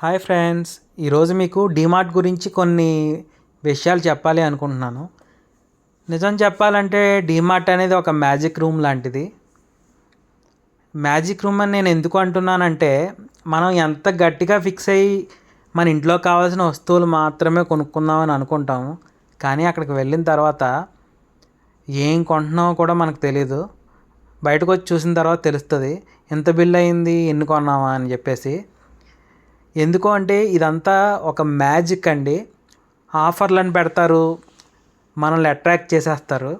Hi friends ఈరోజు మీకు డిమార్ట్ గురించి కొన్ని విషయాలు చెప్పాలి అనుకుంటున్నాను. నిజం చెప్పాలంటే డిమార్ట్ అనేది ఒక మ్యాజిక్ రూమ్ లాంటిది. మ్యాజిక్ రూమ్ అని నేను ఎందుకు అంటున్నానంటే మనం ఎంత గట్టిగా ఫిక్స్ అయ్యి మన ఇంట్లో కావాల్సిన వస్తువులు మాత్రమే కొనుక్కుందామని అనుకుంటాము. కానీ అక్కడికి వెళ్ళిన తర్వాత ఏం కొంటున్నామో కూడా మనకు తెలియదు బయటకు వచ్చి చూసిన తర్వాత తెలుస్తుంది ఎంత బిల్ అయింది ఎన్ని కొన్నామా అని చెప్పేసి. ఎందుకు అంటే ఇదంతా ఒక మ్యాజిక్ అండి. ఆఫర్లను పెడతారు మనల్ని అట్రాక్ట్ చేసేస్తారు.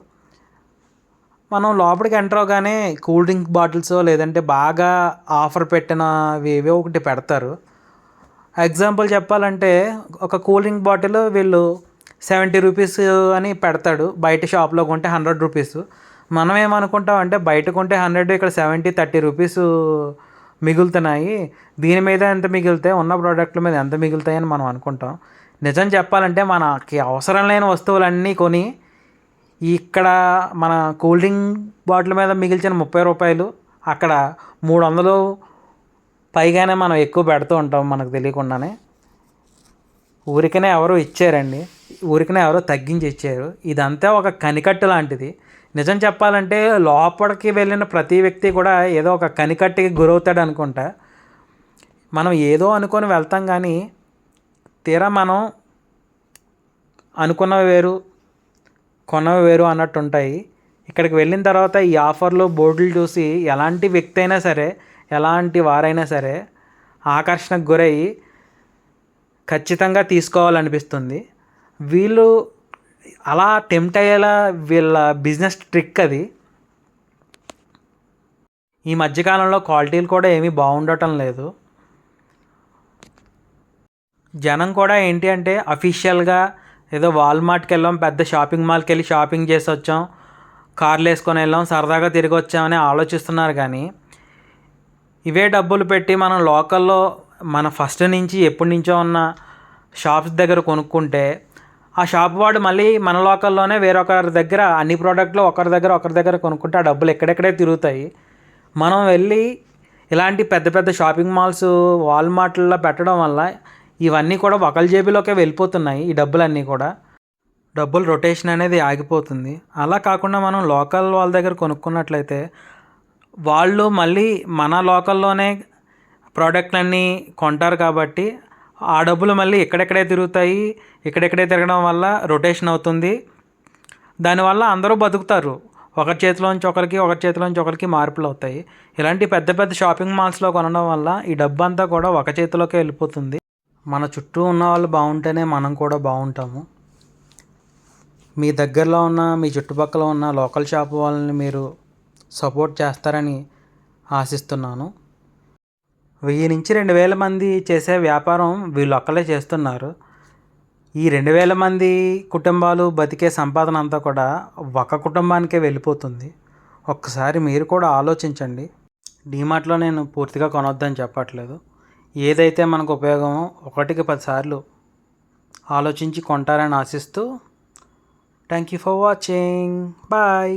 మనం లోపలికి ఎంటర్ అవగానే కూల్ డ్రింక్ బాటిల్స్ లేదంటే బాగా ఆఫర్ పెట్టినవి ఏవో ఒకటి పెడతారు. ఎగ్జాంపుల్ చెప్పాలంటే ఒక కూల్ డ్రింక్ బాటిల్ వీళ్ళు సెవెంటీ రూపీస్ అని పెడతాడు. బయట షాప్లో కొంటే హండ్రెడ్ రూపీస్. మనం ఏమనుకుంటాం అంటే బయట కొంటే హండ్రెడ్ ఇక్కడ సెవెంటీ థర్టీ రూపీస్ మిగులుతున్నాయి. దీని మీద ఎంత మిగులుతాయి ఉన్న ప్రోడక్ట్ల మీద ఎంత మిగులుతాయని మనం అనుకుంటాం. నిజం చెప్పాలంటే మనకి అవసరం లేని వస్తువులన్నీ కొని ఇక్కడ మన కూల్ డ్రింక్ బాటిల్ మీద మిగిల్చిన ముప్పై రూపాయలు అక్కడ మూడు వందలు పైగానే మనం ఎక్కువ పెడుతూ ఉంటాం మనకు తెలియకుండానే. ఊరికనే ఎవరో ఇచ్చారండి. ఊరికనే ఎవరో తగ్గించి ఇచ్చారు. ఇదంతా ఒక కనికట్టు లాంటిది. నిజం చెప్పాలంటే లోపలికి వెళ్ళిన ప్రతి వ్యక్తి కూడా ఏదో ఒక కనికట్టికి గురవుతాడు అనుకుంటా. మనం ఏదో అనుకొని వెళ్తాం కానీ తీరా మనం అనుకున్నవి వేరు కొన్నవి వేరు అన్నట్టు ఉంటాయి. ఇక్కడికి వెళ్ళిన తర్వాత ఈ ఆఫర్లు బోర్డులు చూసి ఎలాంటి వ్యక్తి అయినా సరే ఎలాంటి వారైనా సరే ఆకర్షణకు గురయ్యి ఖచ్చితంగా తీసుకోవాలనిపిస్తుంది. వీళ్ళు అలా టెంప్ట్ అయ్యేలా వీళ్ళ బిజినెస్ ట్రిక్ అది. ఈ మధ్యకాలంలో క్వాలిటీలు కూడా ఏమీ బాగుండటం లేదు. జనం కూడా ఏంటి అంటే అఫీషియల్గా ఏదో వాల్మార్ట్కి వెళ్ళాం పెద్ద షాపింగ్ మాల్కి వెళ్ళి షాపింగ్ చేసి వచ్చాం కార్లు వేసుకొని వెళ్ళాం సరదాగా తిరిగి వచ్చామని ఆలోచిస్తున్నారు కానీ ఇవే డబ్బులు పెట్టి మనం లోకల్లో మన ఫస్ట్ నుంచి ఎప్పటి నుంచో ఉన్న షాప్స్ దగ్గర కొనుక్కుంటే ఆ షాప్ వాడు మళ్ళీ మన లోకల్లోనే వేరొకరి దగ్గర అన్ని ప్రోడక్ట్లు ఒకరి దగ్గర ఒకరి దగ్గర కొనుక్కుంటే ఆ డబ్బులు ఎక్కడెక్కడే తిరుగుతాయి. మనం వెళ్ళి ఇలాంటి పెద్ద పెద్ద షాపింగ్ మాల్స్ వాల్మార్ట్లలో పెట్టడం వల్ల ఇవన్నీ కూడా ఒకరి జేబులోకే వెళ్ళిపోతున్నాయి ఈ డబ్బులన్నీ కూడా. డబ్బులు రొటేషన్ అనేది ఆగిపోతుంది. అలా కాకుండా మనం లోకల్ వాళ్ళ దగ్గర కొనుక్కున్నట్లయితే వాళ్ళు మళ్ళీ మన లోకల్లోనే ప్రోడక్ట్లన్నీ కొంటారు కాబట్టి ఆ డబ్బులు మళ్ళీ ఎక్కడెక్కడే తిరుగుతాయి ఎక్కడెక్కడే తిరగడం వల్ల రొటేషన్ అవుతుంది. దానివల్ల అందరూ బతుకుతారు. ఒకరి చేతిలోంచి ఒకరికి ఒకరి చేతిలోంచి ఒకరికి మార్పులు అవుతాయి. ఇలాంటి పెద్ద పెద్ద షాపింగ్ మాల్స్లో కొనడం వల్ల ఈ డబ్బు అంతా కూడా ఒక చేతిలోకే వెళ్ళిపోతుంది. మన చుట్టూ ఉన్న వాళ్ళు బాగుంటేనే మనం కూడా బాగుంటాము. మీ దగ్గరలో ఉన్న మీ చుట్టుపక్కల ఉన్న లోకల్ షాప్ వాళ్ళని మీరు సపోర్ట్ చేస్తారని ఆశిస్తున్నాను. వెయ్యి నుంచి రెండు వేల మంది చేసే వ్యాపారం వీళ్ళు ఒక్కలే చేస్తున్నారు. ఈ రెండు వేల మంది కుటుంబాలు బతికే సంపాదన అంతా కూడా ఒక కుటుంబానికే వెళ్ళిపోతుంది. ఒక్కసారి మీరు కూడా ఆలోచించండి. డీమార్ట్లో నేను పూర్తిగా కొనొద్దని చెప్పట్లేదు. ఏదైతే మనకు ఉపయోగమో ఒకటికి పదిసార్లు ఆలోచించి కొంటారని ఆశిస్తూ thank you for watching. Bye.